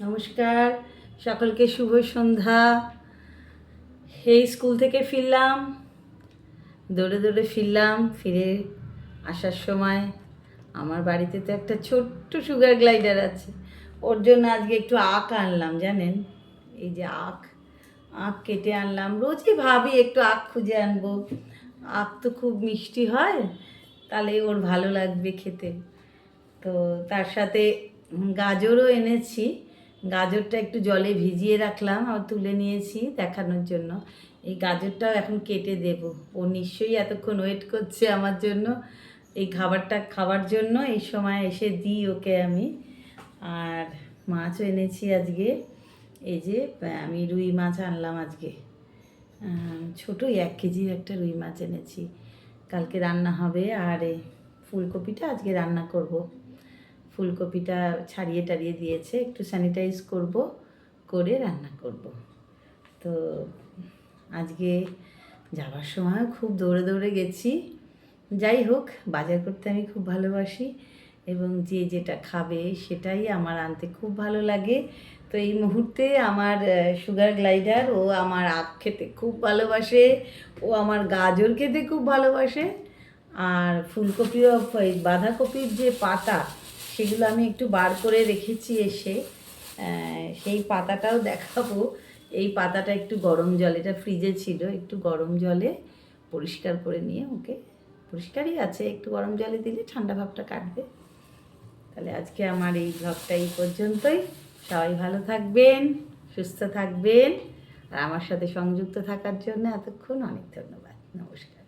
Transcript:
নমস্কার। সকলকে শুভ সন্ধ্যা। এই স্কুল থেকে ফিরলাম। দৌড়ে দৌড়ে ফিরলাম। ফিরে আসার সময় আমার বাড়িতে তো একটা ছোট্ট সুগার গ্লাইডার আছে। ওর জন্য আজকে একটু আখ আনলাম, জানেন? এই যে আখ আখ কেটে আনলাম। রোজই ভাবি একটু আখ খুঁজে আনব। আখ তো খুব মিষ্টি হয়, তাহলে ওর ভালো লাগবে খেতে। তো তার সাথে গাজরও এনেছি। গাজরটা একটু জলে ভিজিয়ে রাখলাম আর তুলে নিয়েছি দেখানোর জন্য। এই গাজরটাও এখন কেটে দেব। ও নিশ্চয়ই এতক্ষণ ওয়েট করছে আমার জন্য। এই খাবারটা খাওয়ার জন্য এই সময় এসে দিই ওকে আমি। আর মাছও এনেছি আজকে। এই যে আমি রুই মাছ আনলাম আজকে। ছোটোই, এক কেজির একটা রুই মাছ এনেছি। কালকে রান্না হবে, আর ফুলকপিটা আজকে রান্না করব। ফুলকপিটা ছাড়িয়ে টাড়িয়ে দিয়েছে, একটু স্যানিটাইজ করব, করে রান্না করব। তো আজকে যাওয়ার সময় খুব দৌড়ে দৌড়ে গেছি। যাই হোক, বাজার করতে আমি খুব ভালোবাসি এবং যে যেটা খাবে সেটাই আমার আনতে খুব ভালো লাগে। তো এই মুহূর্তে আমার সুগার গ্লাইডার ও আমার আখ খেতে খুব ভালোবাসে, ও আমার গাজর খেতে খুব ভালোবাসে। আর ফুলকপিও, এই বাঁধাকপির যে পাতা সেগুলো আমি একটু বার করে রেখেছি এসে। সেই পাতাটাও দেখাবো। এই পাতাটা একটু গরম জল, এটা ফ্রিজে ছিল, একটু গরম জলে পরিষ্কার করে নিয়ে ওকে, পরিষ্কারই আছে, একটু গরম জলে দিলে ঠান্ডা ভাবটা কাটবে। তাহলে আজকে আমার এই ব্লগটা এই পর্যন্তই। সবাই ভালো থাকবেন, সুস্থ থাকবেন, আর আমার সাথে সংযুক্ত থাকার জন্য এতক্ষণ অনেক ধন্যবাদ। নমস্কার।